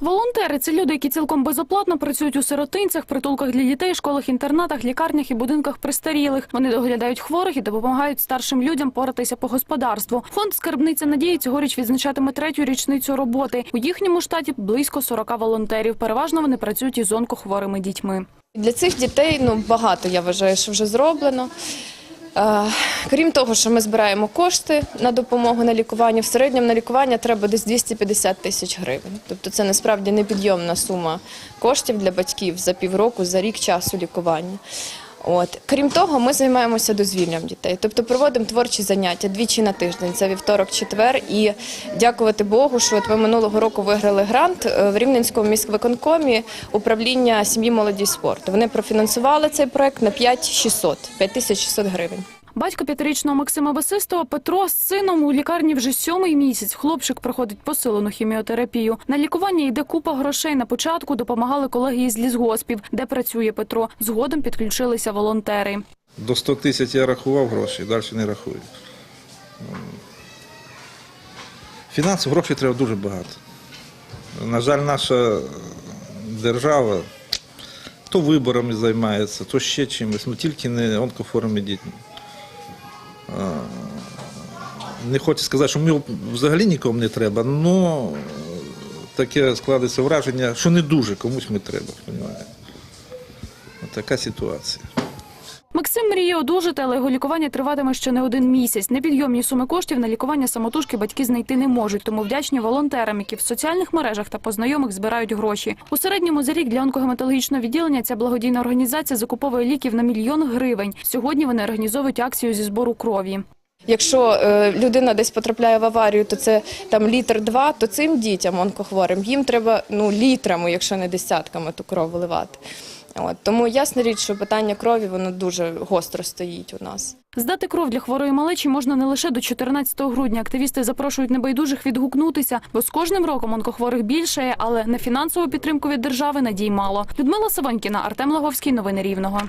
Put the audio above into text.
Волонтери це люди, які цілком безоплатно працюють у сиротинцях, притулках для дітей, школах, інтернатах, лікарнях і будинках престарілих. Вони доглядають хворих і допомагають старшим людям поратися по господарству. Фонд Скарбниця надії цьогоріч відзначатиме третю річницю роботи. У їхньому штаті близько 40 волонтерів. Переважно вони працюють із онкохворими дітьми. Для цих дітей ну багато я вважаю, що вже зроблено. Е, Крім того, що ми збираємо кошти на допомогу на лікування, в середньому на лікування треба десь 250 тисяч гривень. Тобто це насправді непідйомна сума коштів для батьків за півроку, за рік часу лікування. От крім того, ми займаємося дозвіллям дітей, тобто проводимо творчі заняття двічі на тиждень. Це вівторок, четвер. І дякувати Богу, що от ми минулого року виграли грант е, в Рівненському міськвиконкомі управління сім'ї, молоді спорту. Вони профінансували цей проект на 5600, 5600 гривень. Батько п'ятирічного Максима Басистова Петро з сином у лікарні вже сьомий місяць. Хлопчик проходить посилену хіміотерапію. На лікування йде купа грошей. На початку допомагали колеги із лісгоспів, де працює Петро. Згодом підключилися волонтери. До 100 тисяч я рахував гроші, далі не рахую. Фінансів грошей треба дуже багато. На жаль, наша держава то виборами займається, то ще чимось, ну тільки не онкохворими дітьми. Не хочу сказати, що ми взагалі нікому не треба, але таке складається враження, що не дуже комусь ми треба. Така ситуація. Максим мріє одужати, але його лікування триватиме ще не один місяць. Непідйомні суми коштів на лікування самотужки батьки знайти не можуть, тому вдячні волонтерам, які в соціальних мережах та по знайомих збирають гроші. У середньому за рік для онкогематологічного відділення ця благодійна організація закуповує ліків на мільйон гривень. Сьогодні вони організовують акцію зі збору крові. Якщо е, людина десь потрапляє в аварію, то це там літр два, то цим дітям онкохворим їм треба ну літрами, якщо не десятками, ту кров виливати. От тому ясна річ, що питання крові воно дуже гостро стоїть у нас. Здати кров для хворої малечі можна не лише до 14 грудня. Активісти запрошують небайдужих відгукнутися, бо з кожним роком онкохворих більшає, але на фінансову підтримку від держави надій мало. Людмила Саванькіна, Артем Лаговський. Новини Рівного.